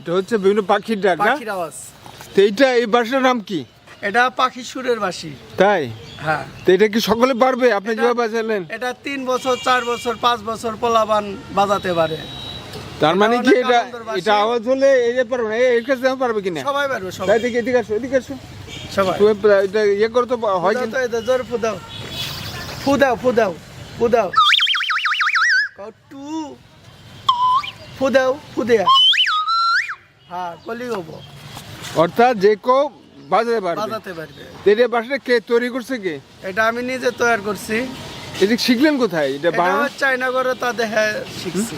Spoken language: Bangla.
এটা হচ্ছে বিভিন্ন পাখির ডাক না? পাখির আওয়াজ। তো এইটা এই বাসার নাম কি? এটা পাখি সুরের বাসি। তাই? হ্যাঁ। তো এটা কি সকলে পারবে? আপনি এটা- যেভাবে বাজালেন এটা তিন বছর চার বছর পাঁচ বছর পোলাবান বাজাতে পারে। তার মানে কি এটা এটা আওয়াজ হলে এই যে পারবে না এই- এর কাছে পারবে কিনা সবাই পারবে সবাই। দেখি এদিকে আসো এদিকে আসো। সবাই। তুমি এটা ইয়ে করো তো হয় কিন্তু এদের জোর ফুদাও। ফুদাও ফুদাও ফুদাও। টু ফুদাও ফুদেয়া হ্যাঁ কলি হব। অর্থাৎ যে কেউ বাজাতে পারবে। বাজাতে পারবে। এটা বাসাটা কে তৈরি করছে কে? এটা আমি নিজে তৈরি করছি। এটা শিখলেন কোথায়? এটা চাইনা করে তা দেখে শিখছি।